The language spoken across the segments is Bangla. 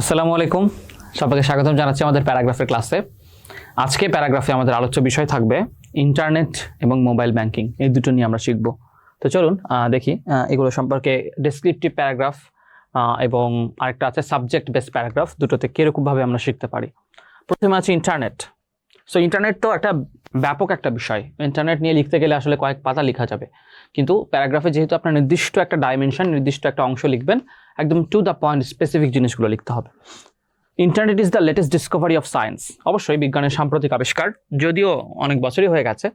আসসালামু আলাইকুম। সবাইকে স্বাগতম জানাচ্ছি আমাদের প্যারাগ্রাফের ক্লাসে। আজকে প্যারাগ্রাফে আমাদের আলোচ্য বিষয় থাকবে ইন্টারনেট এবং মোবাইল ব্যাংকিং। এই দুটো নিয়ে আমরা শিখব। তো চলুন দেখি এগুলো সম্পর্কে ডেসক্রিপটিভ প্যারাগ্রাফ এবং আরেকটা আছে সাবজেক্ট বেস প্যারাগ্রাফ। দুটোতে কীরকমভাবে আমরা শিখতে পারি। প্রথমে আছে ইন্টারনেট সো ইন্টারনেট তো একটা ব্যাপক একটা বিষয়। ইন্টারনেট নিয়ে লিখতে গেলে আসলে কয়েক পাতা লেখা যাবে। কিন্তু প্যারাগ্রাফে যেহেতু আপনার নির্দিষ্ট একটা ডাইমেনশন নির্দিষ্ট একটা অংশ লিখবেন একদম টু দ্য পয়েন্ট স্পেসিফিক জিনিসগুলো লিখতে হবে। Internet is the latest discovery of science অবশ্যই বিজ্ঞানের সাম্প্রতিক আবিষ্কার যদিও অনেক বছরই হয়ে গেছে।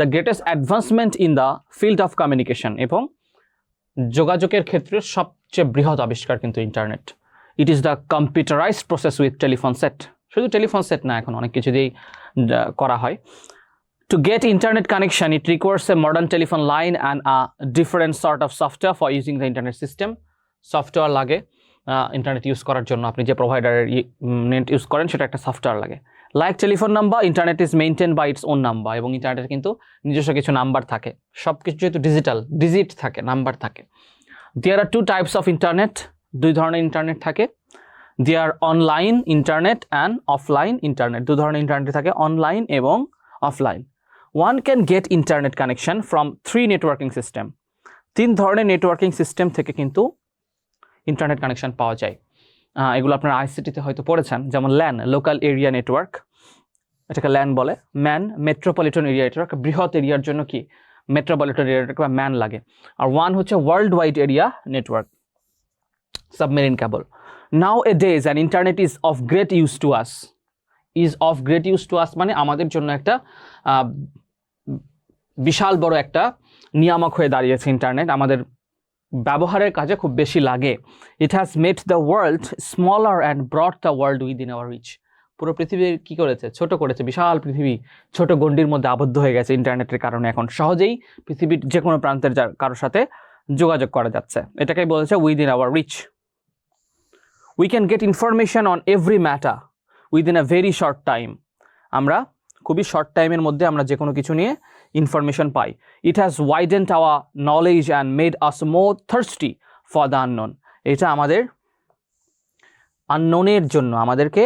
The greatest advancement in the field of communication এবং যোগাযোগের ক্ষেত্রে সবচেয়ে বৃহৎ আবিষ্কার কিন্তু internet it is the computerised process with telephone set শুধু টেলিফোন সেট না এখন অনেক কিছু দিয়েই করা হয়। To get internet connection, it requires a modern telephone line and a different sort of software for using the internet system. Software লাগে ইন্টারনেট ইউজ করার জন্য। আপনি যে প্রোভাইডারের নেট ইউজ করেন, সেটা একটা সফটওয়্যার লাগে। Like telephone number internet is maintain by its own number এবং ইন্টারনেটের কিন্তু নিজস্ব কিছু নাম্বার থাকে। সব কিছু যেহেতু ডিজিটাল ডিজিট থাকে নাম্বার থাকে। There are two types of internet দুই ধরনের ইন্টারনেট থাকে। There online internet and offline internet দু ধরনের ইন্টারনেট থাকে অনলাইন এবং offline one can get internet connection from three networking system তিন ধরনের নেটওয়ার্কিং সিস্টেম থেকে কিন্তু ইন্টারনেট কানেকশন পাওয়া যায়। এগুলো আপনারা আইসিটিতে হয়তো পড়েছেন, যেমন ল্যান লোকাল এরিয়া নেটওয়ার্ক এটাকে ল্যান বলে। ম্যান মেট্রোপলিটন এরিয়া নেটওয়ার্ক বৃহৎ এরিয়ার জন্য কি? মেট্রোপলিটন এরিয়া নেটওয়ার্ক বা ম্যান লাগে। আর ওয়ান হচ্ছে world wide area network submarine cable nowadays and internet is of great use to us is of great use to us মানে আমাদের জন্য একটা বিশাল বড় একটা নিয়ামক হয়ে দাঁড়িয়েছে ইন্টারনেট আমাদের ব্যবহারের কাজে খুব বেশি লাগে। It has made the world smaller and broad the world within our reach পুরো পৃথিবী কি করেছে? ছোট করেছে। বিশাল পৃথিবী। ছোট গণ্ডির মধ্যে আবদ্ধ হয়ে গেছে ইন্টারনেটের কারণে। এখন সহজেই পৃথিবীর যে কোনো প্রান্তের কারোর সাথে যোগাযোগ করা যাচ্ছে। এটাকেই বলেছে within our reach we can get information on every matter within a very short time আমরা খুবই শর্ট টাইমের মধ্যে আমরা যে কোনো কিছু নিয়ে information pi. It has widened our knowledge and made us more thirsty for the unknown এটা আমাদের আননোনের জন্য আমাদেরকে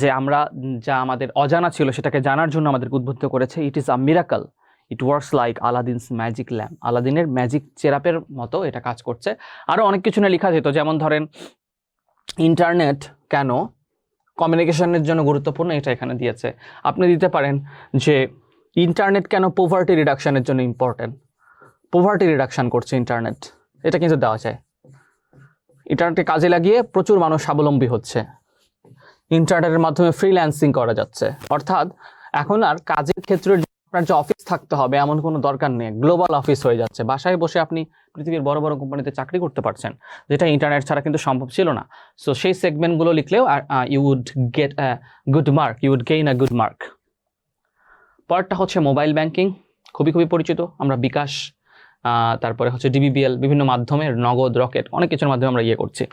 যে আমরা, যা আমাদের অজানা ছিল সেটাকে জানার জন্য আমাদেরকে উদ্বুদ্ধ করেছে। It is a miracle it works like Aladdin's magic lamp আলাদিনের ম্যাজিক চেরাপের মতো এটা কাজ করছে। আরও অনেক কিছু নিয়ে লেখা যেত যেমন ধরেন ইন্টারনেট কেন? কমিউনিকেশনের জন্য গুরুত্বপূর্ণ এটা এখানে দিয়েছে। আপনি দিতে পারেন যে ইন্টারনেট কেন পোভার্টি রিডাকশনের জন্য ইম্পর্টেন্ট পোভার্টি রিডাকশান করছে ইন্টারনেট এটা কিন্তু দেওয়া যায়। ইন্টারনেটকে কাজে লাগিয়ে প্রচুর মানুষ স্বাবলম্বী হচ্ছে। ইন্টারনেটের মাধ্যমে ফ্রিল্যান্সিং করা যাচ্ছে। অর্থাৎ এখন আর কাজের ক্ষেত্রে আপনার যে অফিস থাকতে হবে এমন কোনো দরকার নেই। গ্লোবাল অফিস হয়ে যাচ্ছে। বাসায় বসে আপনি পৃথিবীর বড় বড় কোম্পানিতে চাকরি করতে পারছেন, যেটা ইন্টারনেট ছাড়া কিন্তু সম্ভব ছিল না। সো সেই সেগমেন্টগুলো লিখলেও you would get good mark you would gain a good mark পরেরটা হচ্ছে মোবাইল ব্যাংকিং, খুবই খুবই পরিচিত। আমরা বিকাশ তারপরে হচ্ছে ডিবিবিএল, বিভিন্ন মাধ্যমে নগদ, রকেট, অনেক কিছুর মাধ্যমে আমরা ইয়ে করছি।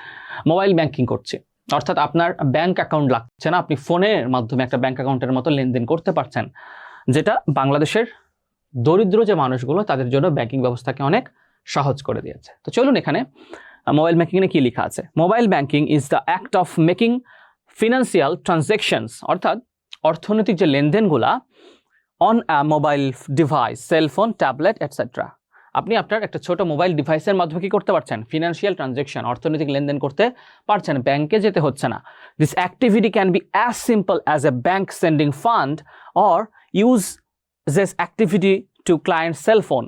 মোবাইল ব্যাংকিং করছি। অর্থাৎ আপনার ব্যাংক অ্যাকাউন্ট লাগছে না, আপনি ফোনের মাধ্যমে একটা ব্যাংক অ্যাকাউন্টের মতো লেনদেন করতে পারছেন। যেটা বাংলাদেশের দরিদ্র যে মানুষগুলো, তাদের জন্য ব্যাংকিং ব্যবস্থাকে অনেক সহজ করে দিয়েছে। তো চলুন এখানে, মোবাইল ব্যাংকিংয়ে কী লেখা আছে? Mobile banking is the act of making financial transactions অর্থাৎ অর্থনৈতিক যে লেনদেনগুলা on mobile device cellphone tablet etcetera আপনি আপনার একটা ছোট মোবাইল ডিভাইসের মাধ্যমে কি করতে পারছেন? ফিনান্সিয়াল ট্রানজ্যাকশন অর্থনৈতিক লেনদেন করতে পারছেন ব্যাংকে যেতে হচ্ছে না। This activity can be as simple as a bank sending fund or use this activity to client cellphone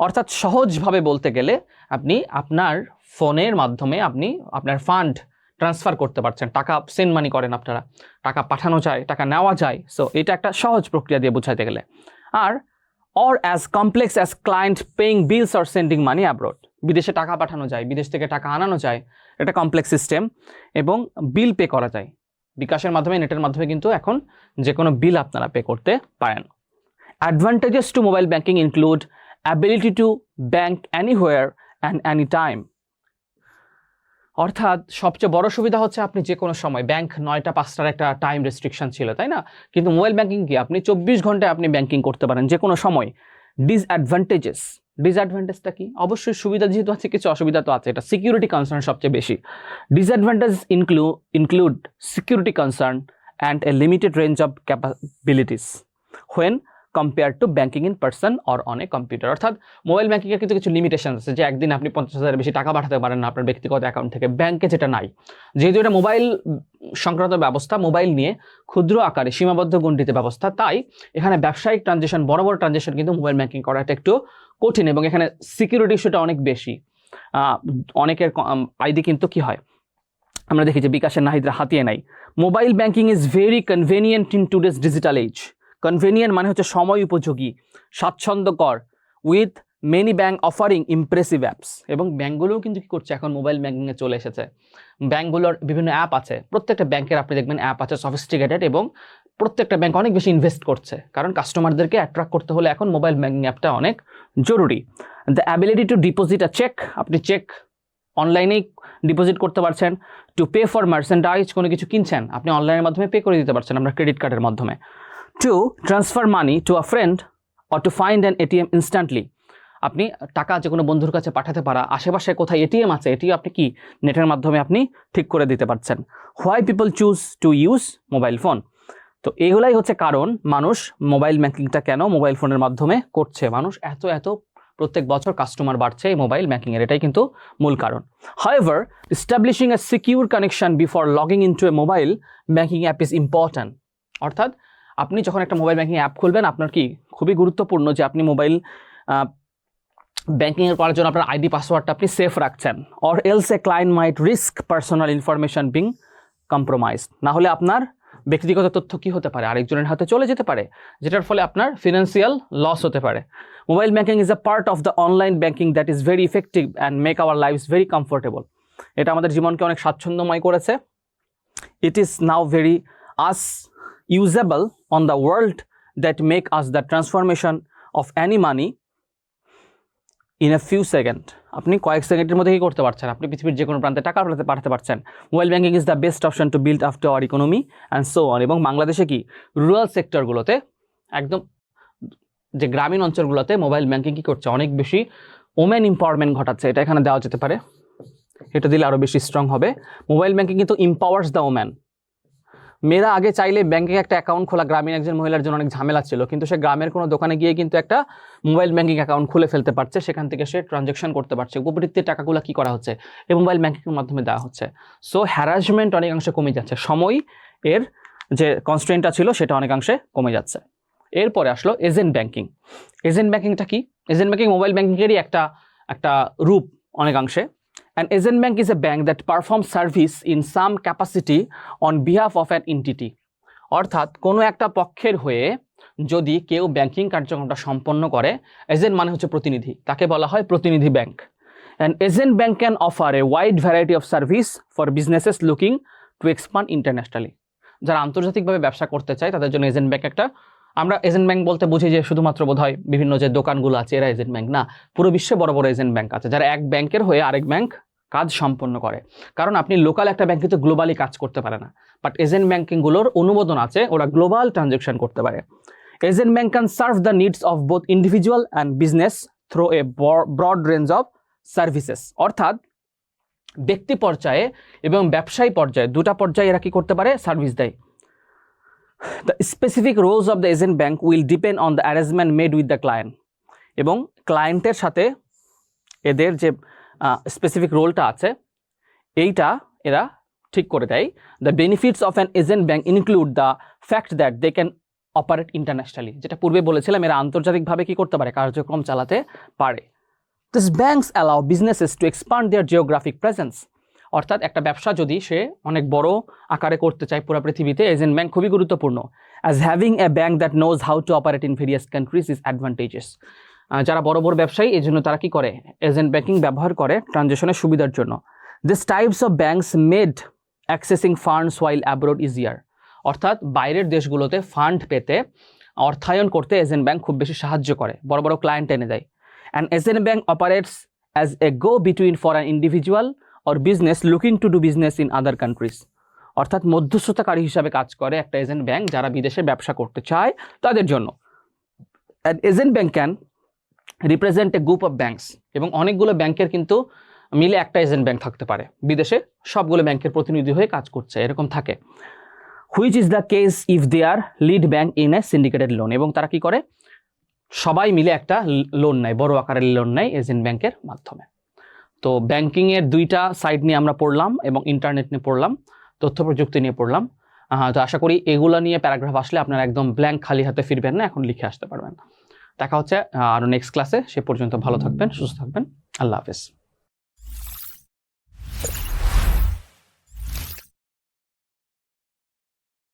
অর্থাৎ সহজভাবে বলতে গেলে আপনি আপনার ফোনের মাধ্যমে আপনি আপনার ফান্ড ট্রান্সফার করতে পারছেন, টাকা সেন্ড মানি করেন আপনারা, টাকা পাঠানো যায়, টাকা নেওয়া যায় সো এটা একটা সহজ প্রক্রিয়া দিয়ে বোঝাতে গেলে। আর or as complex as client paying bills or sending money abroad বিদেশে টাকা পাঠানো যায়, বিদেশ থেকে টাকা আনানো যায়, এটা কমপ্লেক্স সিস্টেম এবং বিল পে করা যায়। বিকাশের মাধ্যমে নেটের মাধ্যমে কিন্তু এখন যে কোনো বিল আপনারা পে করতে পারেন। Advantages to mobile banking include ability to bank anywhere and any time অর্থাৎ সবচেয়ে বড় সুবিধা হচ্ছে আপনি যে কোনো সময় ব্যাংক নয়টা, পাঁচটার একটা টাইম রেস্ট্রিকশন ছিল, তাই না? কিন্তু মোবাইল ব্যাংকিং কি? আপনি চব্বিশ ঘন্টায় আপনি ব্যাংকিং করতে পারেন যে কোনো সময় ডিসঅ্যাডভান্টেজেস ডিসঅ্যাডভান্টেজটা কি? অবশ্যই সুবিধা যেহেতু আছে, কিছু অসুবিধা তো আছে, এটা সিকিউরিটি কনসার্ন সবচেয়ে বেশি। Disadvantage include include security concern and a limited range of capabilities when compare to banking in person or on a computer অর্থাৎ মোবাইল ব্যাঙ্কিংয়ের কিন্তু কিছু লিমিটেশন আছে, যে একদিন আপনি পঞ্চাশ হাজারের বেশি টাকা পাঠাতে পারেন না আপনার ব্যক্তিগত অ্যাকাউন্ট থেকে ব্যাংকে যেটা নাই। যেহেতু এটা মোবাইল সংক্রান্ত ব্যবস্থা মোবাইল নিয়ে ক্ষুদ্র আকারে সীমাবদ্ধ গণ্ডিতে ব্যবস্থা, তাই এখানে ব্যবসায়িক ট্রানজেকশন বড় বড় ট্রানজেকশন কিন্তু মোবাইল ব্যাংকিং করাটা একটু কঠিন এবং এখানে সিকিউরিটি ইস্যুটা অনেক বেশি। অনেকের আইডি কিন্তু কি হয়? আমরা দেখি যে বিকাশের নাহিদরা হাতিয়ে নাই mobile banking is very convenient in today's digital age convenient মানে হচ্ছে সময় উপযোগী, স্বাচ্ছন্দ্যকর with many bank offering impressive apps এবং ব্যাঙ্কগুলোও কিন্তু কী করছে, এখন মোবাইল ব্যাঙ্কিংয়ে চলে এসেছে। ব্যাঙ্কগুলোর বিভিন্ন অ্যাপ আছে, প্রত্যেকটা ব্যাংকের আপনি দেখবেন অ্যাপ আছে সফিস্টিকেটেড এবং প্রত্যেকটা ব্যাংক অনেক বেশি ইনভেস্ট করছে। কারণ কাস্টমারদেরকে অ্যাট্রাক্ট করতে হলে এখন মোবাইল ব্যাঙ্কিং অ্যাপটা অনেক জরুরি। The ability to deposit a cheque আপনি চেক অনলাইনেই ডিপোজিট করতে পারছেন। টু পে ফর মার্চেন্ডাইজ কোনো কিছু কিনছেন, আপনি অনলাইনের মাধ্যমে পে করে দিতে পারছেন, আমরা ক্রেডিট কার্ডের মাধ্যমে। To transfer money to a friend or to find an ATM instantly আপনি টাকা যে কোনো বন্ধুর কাছে পাঠাতে পারা, আশেপাশে কোথায় এটিএম আছে এটিও আপনি কি নেটের মাধ্যমে আপনি ঠিক করে দিতে পারছেন? Why people choose to use mobile phone তো এগুলাই হচ্ছে কারণ মানুষ মোবাইল ব্যাঙ্কিংটা কেন মোবাইল ফোনের মাধ্যমে করছে? মানুষ এত এত প্রত্যেক বছর কাস্টমার বাড়ছে এই মোবাইল ব্যাঙ্কিংয়ের এটাই কিন্তু মূল কারণ। However establishing a secure connection before logging in to a mobile banking app is important অর্থাৎ আপনি যখন একটা মোবাইল ব্যাঙ্কিং অ্যাপ খুলবেন, আপনার কি খুবই গুরুত্বপূর্ণ যে আপনি মোবাইল ব্যাঙ্কিংয়ের করার জন্য আপনার আইডি পাসওয়ার্ডটা আপনি সেফ রাখছেন or else a client might risk personal information being compromise না হলে আপনার ব্যক্তিগত তথ্য কী হতে পারে? আরেকজনের হাতে চলে যেতে পারে, যেটার ফলে আপনার ফিনান্সিয়াল লস হতে পারে। Mobile banking is a part of the online banking that is very effective and make our lifes very comfortable এটা আমাদের জীবনকে অনেক স্বাচ্ছন্দ্যময় করেছে। It is now very as usable on the world that make us the transformation of any money in a few second আপনি কয়েক সেকেন্ডের মধ্যে কি করতে পারছেন? আপনি পৃথিবীর যে কোনো প্রান্তে টাকা পাঠাতে পাঠাতে পারছেন। Mobile banking is the best option to build after our economy and so on এবং বাংলাদেশে কি? রুরাল সেক্টরগুলোতে একদম যে গ্রামীণ অঞ্চলগুলোতে মোবাইল ব্যাঙ্কিং কি করছে? অনেক বেশি ওমেন এম্পাওয়ারমেন্ট ঘটাচ্ছে। এটা এখানে দেওয়া যেতে পারে। এটা দিলে আরও বেশি স্ট্রং হবে। মোবাইল ব্যাঙ্কিং কিন্তু ইম্পাওয়ার্স দ্য ওম্যান মেয়েরা আগে চাইলে ব্যাংকে একটা অ্যাকাউন্ট খোলা, গ্রামীণ একজন মহিলার জন্য অনেক ঝামেলা ছিল। কিন্তু সে গ্রামের কোনো দোকানে গিয়ে কিন্তু একটা মোবাইল ব্যাঙ্কিং অ্যাকাউন্ট খুলে ফেলতে পারছে, সেখান থেকে সে ট্রানজ্যাকশন করতে পারছে। উপবৃত্তির টাকাগুলো কী করা হচ্ছে? এই মোবাইল ব্যাঙ্কিংয়ের মাধ্যমে দেওয়া হচ্ছে। সো হ্যারাসমেন্ট অনেকাংশে কমে যাচ্ছে। সময় এর যে কনস্ট্রেন্টটা ছিল, সেটা অনেকাংশে কমে যাচ্ছে। এরপরে আসলো এজেন্ট ব্যাঙ্কিং এজেন্ট ব্যাঙ্কিংটা কি? এজেন্ট ব্যাঙ্কিং মোবাইল ব্যাঙ্কিংয়েরই একটা একটা রূপ অনেকাংশে। An agent bank is a bank that performs service in some capacity on behalf of an entity. অর্থাৎ কোনো একটা পক্ষের হয়ে যদি কেউ ব্যাংকিং কার্যক্রমটা সম্পন্ন করে এজেন্ট মানে হচ্ছে প্রতিনিধি। তাকে বলা হয় প্রতিনিধি bank and agent bank can offer a wide variety of service for businesses looking to expand internationally যারা আন্তর্জাতিকভাবে ব্যবসা করতে চায়, তাদের জন্য এজেন্ট ব্যাংক একটা আমরা এজেন্ট ব্যাংক বলতে বুঝি যে শুধুমাত্র বোধ হয় বিভিন্ন যে দোকানগুলো আছে, এরা এজেন্ট ব্যাংক না। পুরো বিশ্বে বড় বড় এজেন্ট ব্যাংক আছে, যারা এক ব্যাংকের হয়ে আরেক ব্যাংক কাজ সম্পন্ন করে। কারণ আপনি লোকাল একটা ব্যাংকে তো গ্লোবালি কাজ করতে পারে না। বাট এজেন্ট ব্যাংকিংগুলোর অনুমোদন আছে, ওরা গ্লোবাল ট্রানজেকশন করতে পারে। Agent bank can serve the needs of both individual and business through a broad range of services. অর্থাৎ ব্যক্তি পর্যায়ে এবং ব্যবসায়ী পর্যায়ে দুটা পর্যায়ে এরা কি করতে পারে? সার্ভিস দেয়। The specific roles of the agent bank will depend on the arrangement made with the client এবং ক্লায়েন্টের সাথে এদের যে স্পেসিফিক রোলটা আছে, এইটা এরা ঠিক করে দেয়। The benefits of an agent bank include the fact that they can operate internationally যেটা পূর্বে বলেছিলাম এরা আন্তর্জাতিকভাবে কী করতে পারে, কার্যক্রম চালাতে পারে। This banks allow businesses to expand their geographic presence অর্থাৎ একটা ব্যবসা যদি সে অনেক বড় আকারে করতে চায় পুরো পৃথিবীতে এজেন্ট ব্যাংক খুবই গুরুত্বপূর্ণ। As having a bank that knows how to operate in various countries is advantages যারা বড় বড় ব্যবসায়ী, এই জন্য তারা কি করে? এজেন্ট ব্যাংকিং ব্যবহার করে ট্রানজেকশনের সুবিধার জন্য। This types of banks made accessing funds while abroad easier অর্থাৎ বাইরের দেশগুলোতে ফান্ড পেতে অর্থায়ন করতে এজেন্ট ব্যাংক খুব বেশি সাহায্য করে, বড় বড় ক্লায়েন্ট এনে দেয়। And agent bank operates as a go between for an individual or business looking to do business in other countries অর্থাৎ মধ্যস্থতাকারী হিসাবে কাজ করে একটা এজেন্ট ব্যাংক যারা বিদেশে ব্যবসা করতে চায় তাদের জন্য। Agent bank can represent a group of banks এবং অনেকগুলো ব্যাংকের কিন্তু মিলে একটা এজেন্ট ব্যাংক থাকতে পারে। বিদেশে সবগুলো ব্যাংকের প্রতিনিধি হয়ে কাজ করছে, এরকম থাকে। Which is the case if they are lead bank in a syndicated loan এবং তারা কি করে? সবাই মিলে একটা লোন নেয়, বড় আকারের লোন নেয় এজেন্ট ব্যাংকের মাধ্যমে। তো ব্যাংকিংয়ের দুইটা সাইড নিয়ে আমরা পড়লাম এবং ইন্টারনেট নিয়ে পড়লাম, তথ্য প্রযুক্তি নিয়ে পড়লাম। তো আশা করি এগুলো নিয়ে প্যারাগ্রাফ আসলে আপনারা একদম ব্ল্যাঙ্ক খালি হাতে ফিরবেন না, এখন লিখে আসতে পারবেন। দেখা হচ্ছে আরও আরও নেক্সট ক্লাসে সে পর্যন্ত ভালো থাকবেন, সুস্থ থাকবেন। আল্লাহ হাফেজ।